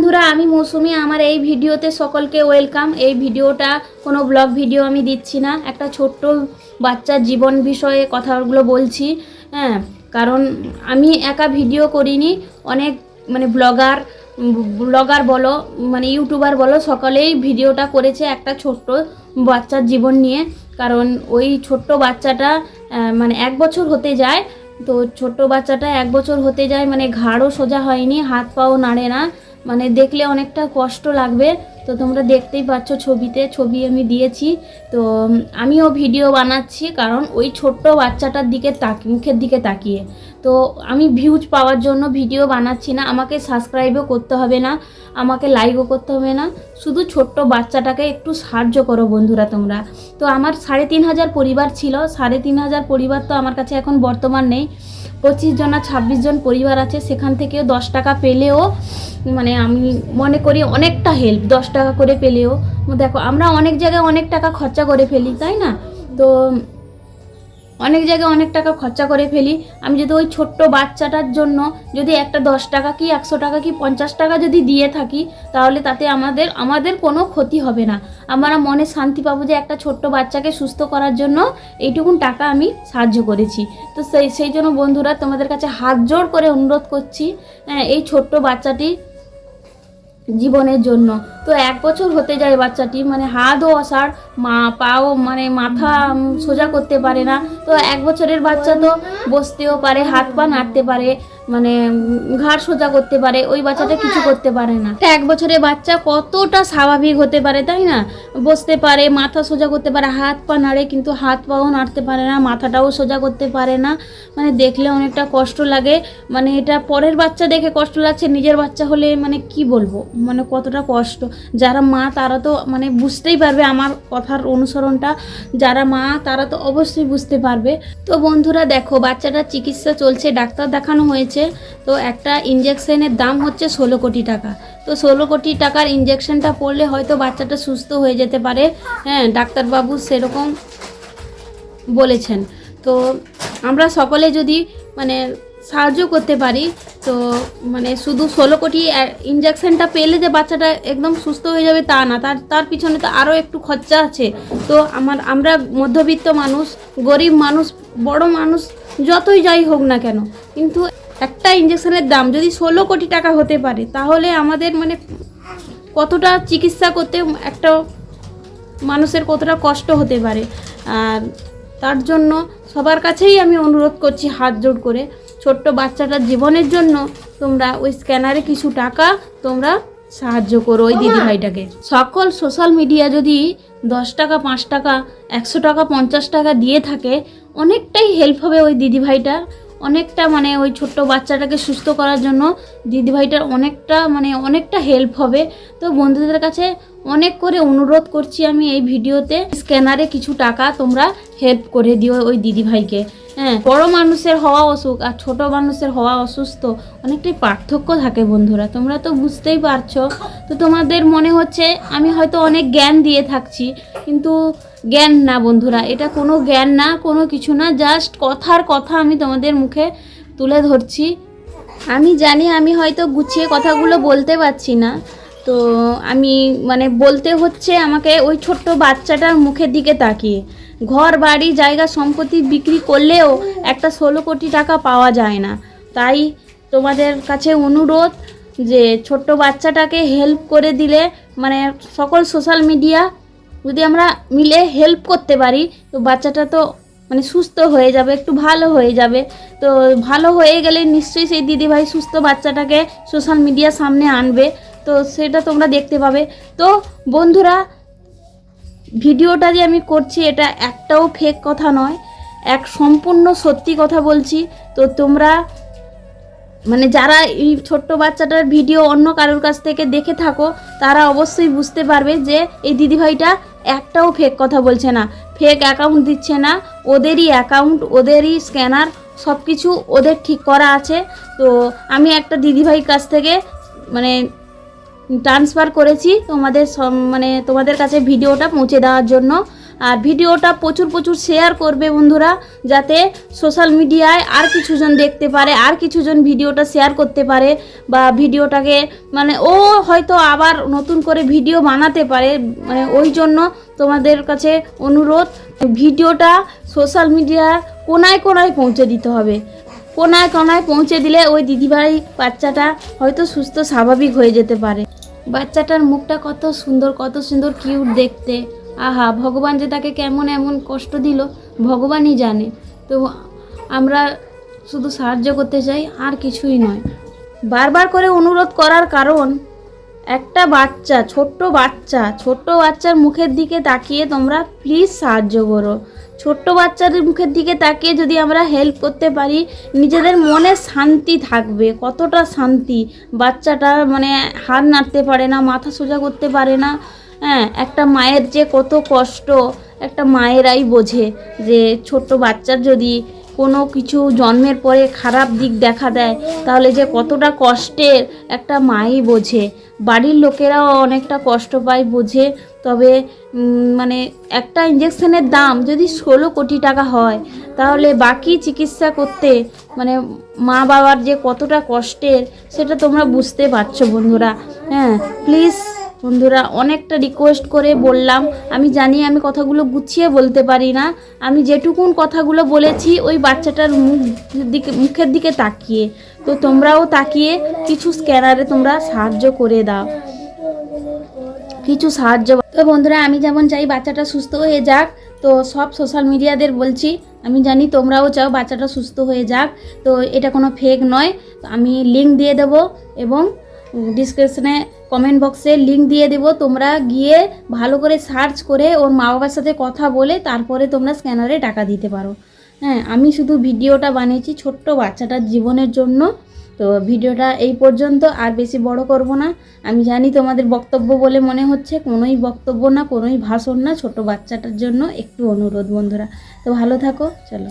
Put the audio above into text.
বন্ধুরা, আমি মৌসুমি। আমার এই ভিডিওতে সকলকে ওয়েলকাম। এই ভিডিওটা, কোনো ব্লগ ভিডিও আমি দিচ্ছি না। একটা ছোট্ট বাচ্চার জীবন বিষয়ে কথাগুলো বলছি। হ্যাঁ কারণ আমি একা ভিডিও করিনি। অনেক মানে ব্লগার ব্লগার বলো মানে ইউটিউবার বলো, সকলেই ভিডিওটা করেছে একটা ছোট্ট বাচ্চার জীবন নিয়ে। কারণ ওই ছোট্ট বাচ্চাটা মানে এক বছর হতে যায়। তো ছোট্ট বাচ্চাটা এক বছর হতে যায় মানে ঘাড়ও সোজা হয়নি হাত পাও নাড়ে না। মানে দেখলে অনেকটা কষ্ট লাগবে। তো তোমরা দেখতেই পাচ্ছ ছবিতে, ছবি আমি দিয়েছি। তো আমিও ভিডিও বানাচ্ছি কারণ ওই ছোট্ট বাচ্চাটার দিকে তাকি, মুখের দিকে তাকিয়ে। তো আমি ভিউজ পাওয়ার জন্য ভিডিও বানাচ্ছি না, আমাকে সাবস্ক্রাইবও করতে হবে না, আমাকে লাইকও করতে হবে না। শুধু ছোট্ট বাচ্চাটাকে একটু সাহায্য করো বন্ধুরা তোমরা। তো আমার সাড়ে তিন হাজার পরিবার ছিল, সাড়ে তিন হাজার পরিবার তো আমার কাছে এখন বর্তমান নেই। পঁচিশ জন আর ছাব্বিশ জন পরিবার আছে, সেখান থেকেও দশ টাকা পেলেও মানে আমি মনে করি অনেকটা হেল্প দশ করে পেলেও দেখো আমরা অনেক জায়গায় অনেক টাকা খরচা করে ফেলি তাই না? তো অনেক জায়গায় অনেক টাকা খরচা করে ফেলি। আমি যদি ওই ছোট্ট বাচ্চাটার জন্য যদি একটা দশ টাকা কি একশো টাকা কি পঞ্চাশ টাকা যদি দিয়ে থাকি তাহলে তাতে আমাদের আমাদের কোনো ক্ষতি হবে না। আমরা মনে শান্তি পাবো যে একটা ছোট্ট বাচ্চাকে সুস্থ করার জন্য এইটুকুন টাকা আমি সাহায্য করেছি। তো সেই সেই জন্য বন্ধুরা তোমাদের কাছে হাত জোড় করে অনুরোধ করছি হ্যাঁ, এই ছোট্ট বাচ্চাটি জীবনের জন্য। তো এক বছর হতে যায় বাচ্চাটি মানে হাতও অসাড়, মা, পাও মানে মাথা সোজা করতে পারে না। তো এক বছরের বাচ্চা তো বসতেও পারে, হাত পা নাড়তে পারে। মানে ঘাড় সোজা করতে পারে ওই বাচ্চাটা কিছু করতে পারে না। এক বছরের বাচ্চা কতটা স্বাভাবিক হতে পারে তাই না? বসতে পারে মাথা সোজা করতে পারে হাত পা নাড়ে কিন্তু হাত পাও নাড়তে পারে না মাথাটাও সোজা করতে পারে না। মানে দেখলে অনেকটা কষ্ট লাগে। মানে এটা পরের বাচ্চা দেখে কষ্ট লাগছে নিজের বাচ্চা হলে মানে কি বলব? মানে কতটা কষ্ট। যারা মা তারা তো মানে বুঝতেই পারবে আমার কথার অনুসরণটা। যারা মা তারা তো অবশ্যই বুঝতে পারবে। তো বন্ধুরা দেখো বাচ্চাটার চিকিৎসা চলছে ডাক্তার দেখানো হয়েছে। তো একটা ইঞ্জেকশনের দাম হচ্ছে ষোলো কোটি টাকা। তো ষোলো কোটি টাকার ইঞ্জেকশনটা পড়লে হয়তো বাচ্চাটা সুস্থ হয়ে যেতে পারে। হ্যাঁ ডাক্তারবাবু সেরকম বলেছেন। তো আমরা সকলে যদি মানে সাহায্য করতে পারি, তো মানে শুধু ষোলো কোটি ইঞ্জেকশনটা পেলে যে বাচ্চাটা একদম সুস্থ হয়ে যাবে তা না। তার তার পিছনে তো আরও একটু খরচা আছে। তো আমার, আমরা মধ্যবিত্ত মানুষ, গরিব মানুষ, বড় মানুষ, যতই যাই হোক না কেন, কিন্তু একটা ইঞ্জেকশনের দাম যদি ষোলো কোটি টাকা হতে পারে তাহলে আমাদের মানে কতটা চিকিৎসা করতে একটা মানুষের কতটা কষ্ট হতে পারে? আর তার জন্য সবার কাছেই আমি অনুরোধ করছি হাত জোড় করে ছোট্ট বাচ্চাটার জীবনের জন্য তোমরা ওই স্ক্যানারে কিছু টাকা তোমরা সাহায্য করো ওই দিদিভাইটাকে সকল সোশ্যাল মিডিয়া যদি দশ টাকা পাঁচ টাকা একশো টাকা পঞ্চাশ টাকা দিয়ে থাকে অনেকটাই হেল্প হবে ওই দিদিভাইটার অনেকটা মানে ওই ছোট্ট বাচ্চাটাকে সুস্থ করার জন্য দিদিভাইটার অনেকটা মানে অনেকটা হেল্প হবে। তো বন্ধুদের কাছে অনেক করে অনুরোধ করছি আমি এই ভিডিওতে। স্ক্যানারে কিছু টাকা তোমরা হেল্প করে দিও ওই দিদিভাইকে। হ্যাঁ বড় মানুষের হওয়া অসুখ আর ছোট মানুষের হওয়া অসুস্থ অনেকটাই পার্থক্য থাকে বন্ধুরা, তোমরা তো বুঝতেই পারছ। তো তোমাদের মনে হচ্ছে আমি হয়তো অনেক জ্ঞান দিয়ে থাকছি, কিন্তু জ্ঞান না বন্ধুরা, এটা কোনো জ্ঞান না, কোনো কিছু না জাস্ট কথার কথা আমি তোমাদের মুখে তুলে ধরছি। আমি জানি আমি হয়তো গুছিয়ে কথাগুলো বলতে পারছি না তো আমি মানে বলতে হচ্ছে আমাকে ওই ছোট্ট বাচ্চাটার মুখের দিকে তাকিয়ে। ঘর, বাড়ি, জায়গা, সম্পত্তি বিক্রি করলেও একটা ষোলো কোটি টাকা পাওয়া যায় না। তাই তোমাদের কাছে অনুরোধ যে ছোট্ট বাচ্চাটাকে হেল্প করে দিলে মানে সকল সোশ্যাল মিডিয়া যদি আমরা মিলে হেল্প করতে পারি, তো বাচ্চাটা তো মানে সুস্থ হয়ে যাবে, একটু ভালো হয়ে যাবে। তো ভালো হয়ে গেলে নিশ্চয়ই সেই দিদিভাই সুস্থ বাচ্চাটাকে সোশ্যাল মিডিয়ার সামনে আনবে। তো সেটা তোমরা দেখতে পাবে। তো বন্ধুরা, ভিডিওটা যে আমি করছি এটা একটাও ফেক কথা নয়, এক সম্পূর্ণ সত্যি কথা বলছি। তো তোমরা মানে যারা এই ছোট্ট বাচ্চাটার ভিডিও অন্য কারোর কাছ থেকে দেখে থাকো, তারা অবশ্যই বুঝতে পারবে যে এই দিদিভাইটা একটাও ফেক কথা বলছে না। ফেক অ্যাকাউন্ট দিচ্ছে না, ওদেরই অ্যাকাউন্ট ওদেরই স্ক্যানার সব কিছু ওদের ঠিক করা আছে। তো আমি একটা দিদিভাইয়ের কাছ থেকে মানে ট্রান্সফার করেছি তোমাদের মানে তোমাদের কাছে ভিডিওটা পৌঁছে দেওয়ার জন্য। আর ভিডিওটা প্রচুর প্রচুর শেয়ার করবে বন্ধুরা, যাতে সোশ্যাল মিডিয়ায় আর কিছুজন দেখতে পারে, আর কিছুজন ভিডিওটা শেয়ার করতে পারে, বা ভিডিওটাকে মানে ও হয়তো আবার নতুন করে ভিডিও বানাতে পারে মানে ওই জন্য তোমাদের কাছে অনুরোধ ভিডিওটা সোশ্যাল মিডিয়ার কোনায় কোনায় পৌঁছে দিতে হবে। কোনায় কোনায় পৌঁছে দিলে ওই দিদিভাই বাচ্চাটা হয়তো সুস্থ স্বাভাবিক হয়ে যেতে পারে। বাচ্চাটার মুখটা কত সুন্দর কত সুন্দর কিউট দেখতে। আহা, ভগবান যে তাকে কেমন এমন কষ্ট দিল, ভগবানই জানে। তো আমরা শুধু সাহায্য করতে চাই, আর কিছুই নয়। বারবার করে অনুরোধ করার কারণ একটা বাচ্চা, ছোট্ট বাচ্চা, ছোট্ট বাচ্চার মুখের দিকে তাকিয়ে তোমরা প্লিজ সাহায্য করো। ছোট্ট বাচ্চাদের মুখের দিকে তাকিয়ে যদি আমরা হেল্প করতে পারি, নিজেদের মনে শান্তি থাকবে, কতটা শান্তি। বাচ্চাটা মানে হাত নাড়তে পারে না, মাথা সোজা করতে পারে না। হ্যাঁ একটা মায়ের যে কত কষ্ট, একটা মায়েরাই বোঝে যে ছোট্ট বাচ্চার যদি কোনো কিছু জন্মের পরে খারাপ দিক দেখা দেয়, তাহলে যে কতটা কষ্টের একটা মাই বোঝে। বাড়ির লোকেরাও অনেকটা কষ্ট পায় বোঝে, তবে মানে একটা ইঞ্জেকশনের দাম যদি ষোলো কোটি টাকা হয়, তাহলে বাকি চিকিৎসা করতে মানে মা বাবার যে কতটা কষ্টের, সেটা তোমরা বুঝতে পারছ বন্ধুরা। হ্যাঁ প্লিজ বন্ধুরা, অনেকটা রিকোয়েস্ট করে বললাম, আমি জানি আমি কথাগুলো গুছিয়ে বলতে পারি না, আমি যেটুকুন কথাগুলো বলেছি ওই বাচ্চাটার মুখ দিকে, মুখের দিকে তাকিয়ে। তো তোমরাও তাকিয়ে কিছু স্ক্যানারে তোমরা সাহায্য করে দাও। কিছু সাহায্য তো বন্ধুরা, আমি যেমন চাই বাচ্চাটা সুস্থ হয়ে যাক, তো সব সোশ্যাল মিডিয়াদের বলছি, আমি জানি তোমরাও চাও বাচ্চাটা সুস্থ হয়ে যাক, তো এটা কোনো ফেক নয় আমি লিঙ্ক দিয়ে দেব এবং ডিসক্রিপশনে কমেন্ট বক্সে লিঙ্ক দিয়ে দেব। তোমরা গিয়ে ভালো করে সার্চ করে ওর মা বাবার সাথে কথা বলে তারপরে তোমরা স্ক্যানারে টাকা দিতে পারো। হ্যাঁ আমি শুধু ভিডিওটা বানিয়েছি ছোট্ট বাচ্চাটার জীবনের জন্য। তো ভিডিওটা এই পর্যন্ত, আর বেশি বড় করব না। আমি জানি তোমাদের বক্তব্য বলে মনে হচ্ছে, কোনোই বক্তব্য না, কোনোই ভাষণ না ছোট বাচ্চাটার জন্য। একটু অনুরোধ বন্ধুরা। তো ভালো থাকো, চলো।